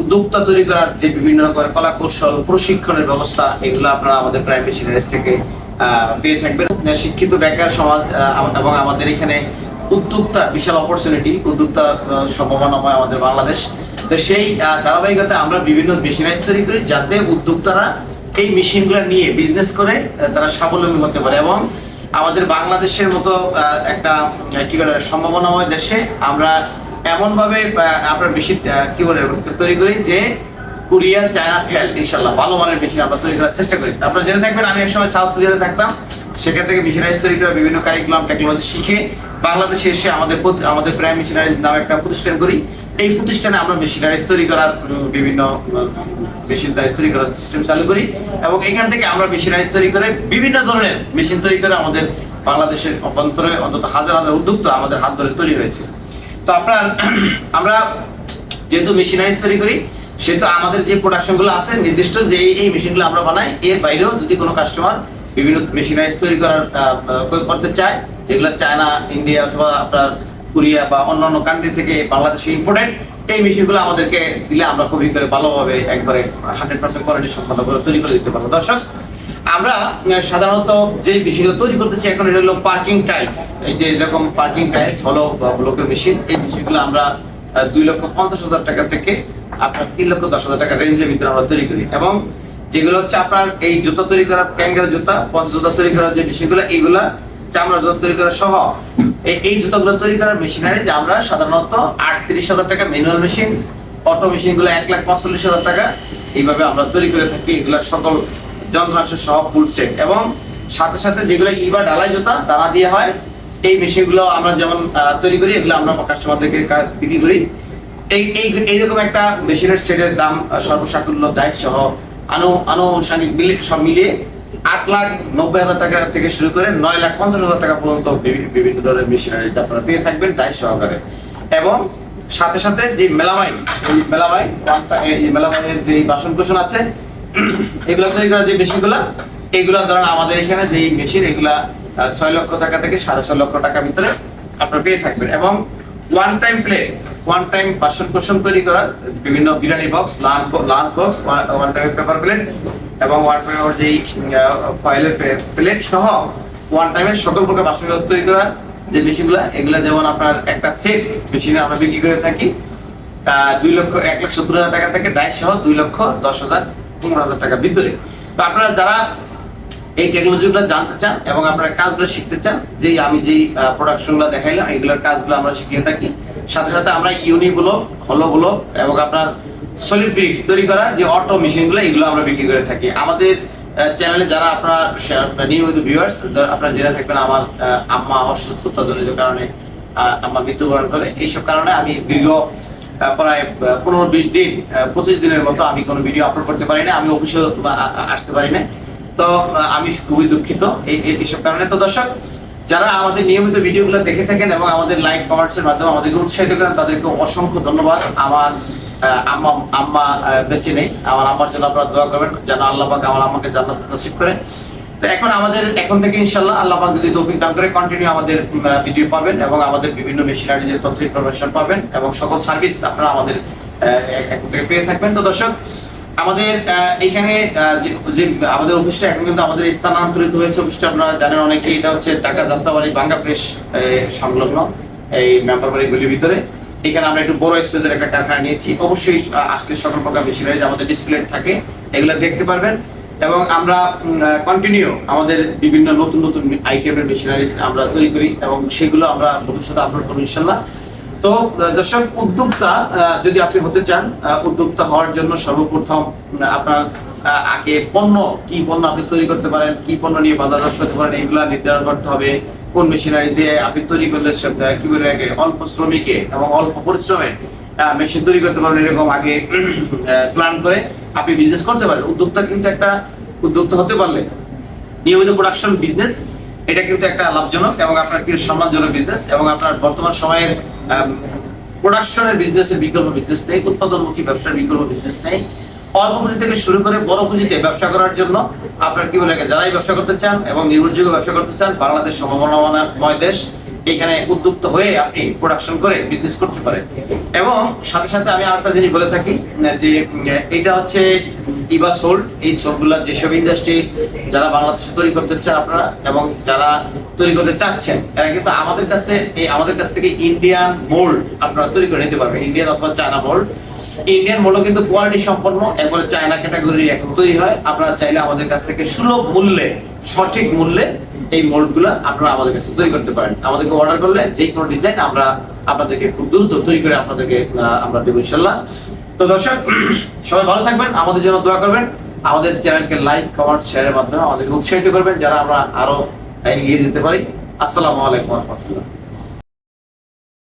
উদ্যোক্তা তৈরি করার যে বিভিন্ন রকমের কলা কৌশল প্রশিক্ষণের ব্যবস্থা এগুলো আপনারা আমাদের প্রাইম মেশিনারিজ থেকে পেয়ে থাকবেন। শিক্ষিত বেকার সমাজ এবং আমাদের এখানে উদ্যোক্তা বিশাল অপরচুনিটি উদ্যোক্তা আহ, সম্ভাবনাময় আমাদের বাংলাদেশ। তো সেই ধারাবাহিকতা আমরা বিভিন্ন মেশিনারিজ তৈরি করি যাতে উদ্যোক্তারা এই মেশিনগুলো নিয়ে বিজনেস করে তারা স্বাবলম্বী হতে পারে। এবং আমাদের বাংলাদেশের মতো একটা কি বলে সম্ভাবনাময় দেশে আমরা এমন ভাবে আপনার বেশি কি বলে, তৈরি করি যে কোরিয়া চায়না ফেল ইনশাল্লাহ ভালো মানের মেশিন আমরা তৈরি করার চেষ্টা করি। আপনারা জেনে থাকবেন, আমি একসময় সাউথ কোরিয়াতে থাকতাম। সেখান থেকে মেশিনারিজ তৈরি করা বিভিন্ন কারিকুলাম টেকনোলজি শিখে বাংলাদেশে এসে আমাদের আমাদের প্রাইম মেশিনারিজ নামে একটা প্রতিষ্ঠান করি। এই প্রতিষ্ঠানে আমরা মেশিনারিজ তৈরি করার বিভিন্ন মেশিনারিজ তৈরি করার সিস্টেম চালু করি। এবং এখান থেকে আমরা মেশিনারিজ তৈরি করে বিভিন্ন ধরনের মেশিন তৈরি করে আমাদের বাংলাদেশের অভ্যন্তরে অন্তত হাজার হাজার উদ্যোক্তা আমাদের হাত ধরে তৈরি হয়েছে। তো আপনার আমরা যেহেতু মেশিনারিজ তৈরি করি, সেহেতু আমাদের যে প্রোডাকশনগুলো আছে নির্দিষ্ট যে এই- মেশিনগুলো আমরা বানাই, এর বাইরেও যদি কোনো কাস্টমার বিভিন্ন মেশিনারিজ তৈরি করার করতে চায়, যেগুলো চায়না ইন্ডিয়া অথবা আপনার কোরিয়া বা অন্যান্য কান্ট্রি থেকে বাংলাদেশে ইম্পোর্টেড এই মেশিনগুলো আমাদেরকে দিলে আমরা খুবই করে ভালোভাবে একবারে হান্ড্রেড পার্সেন্ট কোয়ালিটি সম্পন্ন করে তৈরি করে দিতে পারব। দর্শক আমরা সাধারণত যে মেশিনগুলো তৈরি করতেছি, এখন এটা হলো পার্কিং টাইলস এই যে এরকম পার্কিং টাইলস হলো ব্লকের মেশিন এই মেশিনগুলো আমরা দুই লক্ষ পঞ্চাশ হাজার টাকা থেকে আপনার তিন লক্ষ দশ হাজার টাকা রেঞ্জের ভিতরে আমরা তৈরি করি। এবং যেগুলো হচ্ছে আপনার এই জুতা তৈরি করা, ক্যাঙ্গার জুতা পঞ্চ জুতা তৈরি করার যে মেশিনগুলো এইগুলা চামড়া জুতা তৈরি করা সহ, এই জুতাগুলো তৈরি করার মেশিনারি যে আমরা সাধারণত আটত্রিশ হাজার টাকা ম্যানুয়াল মেশিন অটো মেশিনগুলো এক লাখ পঁয়তাল্লিশ হাজার টাকা, এইভাবে আমরা তৈরি করে থাকি। এগুলো সকল যন্ত্রাংশ সহ ফুল সেট এবং সাথে সাথে যেগুলো ইবা ডালাই জুতা দানা দিয়ে হয়। এই মেশিনগুলো আমরা যেমন তৈরি করি, এগুলো আমরা কাস্টমারদেরকে বিক্রি করি। এই এই, এইরকম একটা মেশিনের সেটের দাম সর্বসাকুল্য ডাইস সহ আনু, আনুষঙ্গিক মিলে সব মিলিয়ে আট লাখ নব্বই হাজার টাকা থেকে শুরু করে নয় লাখ পঞ্চাশ হাজার টাকা পর্যন্ত বিভি- বিভিন্ন ধরনের মেশিনারি আপনারা পেয়ে থাকবেন ডাইস সহকারে। এবং সাথে সাথে যে মেলামাইন মেলামাইন মেলামাইনের যে বাসন কোষণ আছে এগুলো তৈরি করা যে মেশিনগুলো এইগুলা ধরেন আমাদের এখানে যে মেশিন, এগুলা ছয় লক্ষ টাকা থেকে সাড়ে ছয় লক্ষ টাকার ভিতরে আপনারা পেয়ে থাকবেন। এবং one time plate one time বাসন কোষণ তৈরি করার বিভিন্ন biryani box lunch box one time paper plate এবং ওয়ান টাইম যেই ফয়েলের প্লেট সহ ওয়ান টাইমের সকল প্রকার বাসন কোষ তৈরি করার যে মেশিনগুলো, এগুলা যেমন আপনার একটা সেট মেশিনে আমরা বিক্রি করে থাকি দুই লক্ষ এক লাখ সত্তর হাজার টাকা থেকে ডাইস সহ দুই লক্ষ দশ হাজার পনেরো হাজার টাকার ভিতরে। তো আপনারা যারা এই টেকনোলজিগুলো জানতে চান এবং আপনারা কাজগুলো শিখতে চান যে আমি প্রোডাকশনগুলো দেখাইলাম, এগুলোর কাজগুলো আমরা শিখিয়ে থাকি। সাথে সাথে আমরা ইউনি ব্লক হলো ব্লক এবং আপনার সলিড ব্রিক্স তৈরি করা যে অটো মেশিনগুলো এগুলো আমরা বিক্রি করে থাকি। আমাদের চ্যানেলে যারা আপনারা নিয়মিত ভিউয়ার্স আপনারা জেনে থাকবেন আমার আম্মা অসুস্থতা জনিত কারণে আম্মা মৃত্যুবরণ করে। এইসব কারণে আমি দীর্ঘ প্রায় পনেরো বিশ দিন পঁচিশ দিনের মতো আমি কোনো ভিডিও আপলোড করতে পারি না আমি অফিসে আসতে পারি না তো আমি খুবই দুঃখিত এই, এই- এইসব কারণে। তো দর্শক, যারা আমাদের নিয়মিত ভিডিওগুলো দেখে থাকেন এবং আমাদের লাইক কমেন্টসের মাধ্যমে আমাদেরকে উৎসাহিত করেন, তাদেরকে অসংখ্য ধন্যবাদ। আমার আম্মা আম্মা বেঁচে নেই। আমার আম্মার জন্য আপনারা দোয়া করবেন, যেন আল্লাহ আমার আম্মাকে জান্নাত নসিব করে। এখন আমাদের, এখন থেকে ইনশাল্লাহ আল্লাহ যদি দান করে কন্টিনিউ আমাদের ভিডিও পাবেন এবং আমাদের বিভিন্ন মেশিনারি যে তথ্য ইনফরমেশন পাবেন এবং সকল সার্ভিস আপনারা আমাদের এখন থেকে পেয়ে থাকবেন। তো দর্শক, আমাদের এখানে যে আমাদের অফিসটা এখন কিন্তু আমাদের স্থানান্তরিত হয়েছে অফিসটা আপনারা জানেন অনেকে এটা হচ্ছে ঢাকা যাত্রাবাড়ি বাঙ্গা প্রেস সংলগ্ন, এই মেম্বার ভিতরে। এখানে আমরা একটু বড় স্পেসের একটা কারখানা নিয়েছি। অবশ্যই আজকে সকল প্রকার মেশিনারি আমাদের ডিসপ্লে থাকে, এগুলো দেখতে পারবেন। এবং আমরা কন্টিনিউ আমাদের বিভিন্ন নতুন নতুন আইটেমের মেশিনারিজ আমরা তৈরি করি এবং সেগুলো আমরা ভবিষ্যতে আপলোড করব, ইনশাল্লাহ। তো দর্শক, উদ্যোক্তা যদি আপনি হতে চান উদ্যোক্তা হওয়ার জন্য সর্বপ্রথম আপনার আগে পণ্য, কি পণ্য আপনি তৈরি করতে পারেন, কি পণ্য নিয়ে বাজারজাত করতে পারেন, এগুলা নির্ধারণ করতে হবে। কোন মেশিনারি দিয়ে আপনি তৈরি করলে কি বলে আগে, অল্প শ্রমিকে এবং অল্প পরিশ্রমে মেশিন তৈরি করতে পারবেন, এরকম আগে প্ল্যান করে। আপনি বিজনেস করতে পারেন উদ্যোক্তা কিন্তু একটা উদ্যোক্তা হতে পারলে, নিয়মিত প্রোডাকশন বিজনেস এটা কিন্তু একটা লাভজনক এবং আপনার কি সম্মানজনক বিজনেস এবং আপনার বর্তমান সময়ের প্রোডাকশনের বিজনেসের বিকল্প বিজনেস নেই, উৎপাদনমুখী ব্যবসার বিকল্প বিজনেস নেই। অল্প পুঁজি থেকে শুরু করে বড় পুঁজিতে ব্যবসা করার জন্য আপনার কি বলে, যারাই ব্যবসা করতে চান এবং নির্ভরযোগ্য ব্যবসা করতে চান, বাংলাদেশ সম্ভাবনাময় দেশ এখানে উদ্যুক্ত হয়ে আপনি প্রোডাকশন করে বিজনেস করতে পারেন। এবং সাথে সাথে আমি আরেকটা জিনিস বলে থাকি, যে, এটা হচ্ছে ইবা সোল্ড এই সোলগুলো যেসব ইন্ডাস্ট্রি যারা বাংলাদেশে তৈরি করতে চান আপনারা এবং যারা তৈরি করতে চাচ্ছেন, এরা কিন্তু আমাদের কাছে, এই আমাদের কাছ থেকে ইন্ডিয়ান মোল্ড আপনারা তৈরি করে নিতে পারবেন ইন্ডিয়ান অথবা চায়না মোল্ড ইন্ডিয়ান মোল্ড কিন্তু কোয়ালিটি সম্পন্ন, এরপরে চায়না ক্যাটাগরি এখন তৈরি হয়। আপনারা চাইলে আমাদের কাছ থেকে সুলভ মূল্যে, সঠিক মূল্যে এই মোল্ডগুলো আপনারা আমাদের কাছে তৈরি করতে পারেন। আমাদেরকে অর্ডার করলে যে কোনো ডিজাইন আমরা আপনাদেরকে খুব দ্রুত তৈরি করে আপনাদেরকে আমরা দেবো ইনশাল্লাহ। তো দর্শক, সবাই ভালো থাকবেন, আমাদের জন্য দোয়া করবেন। আমাদের চ্যানেলকে লাইক কমেন্ট শেয়ারের মাধ্যমে আমাদেরকে উৎসাহিত করবেন, যারা আমরা আরও এগিয়ে যেতে পারি। আসসালামু আলাইকুম রহমতুল্লাহ।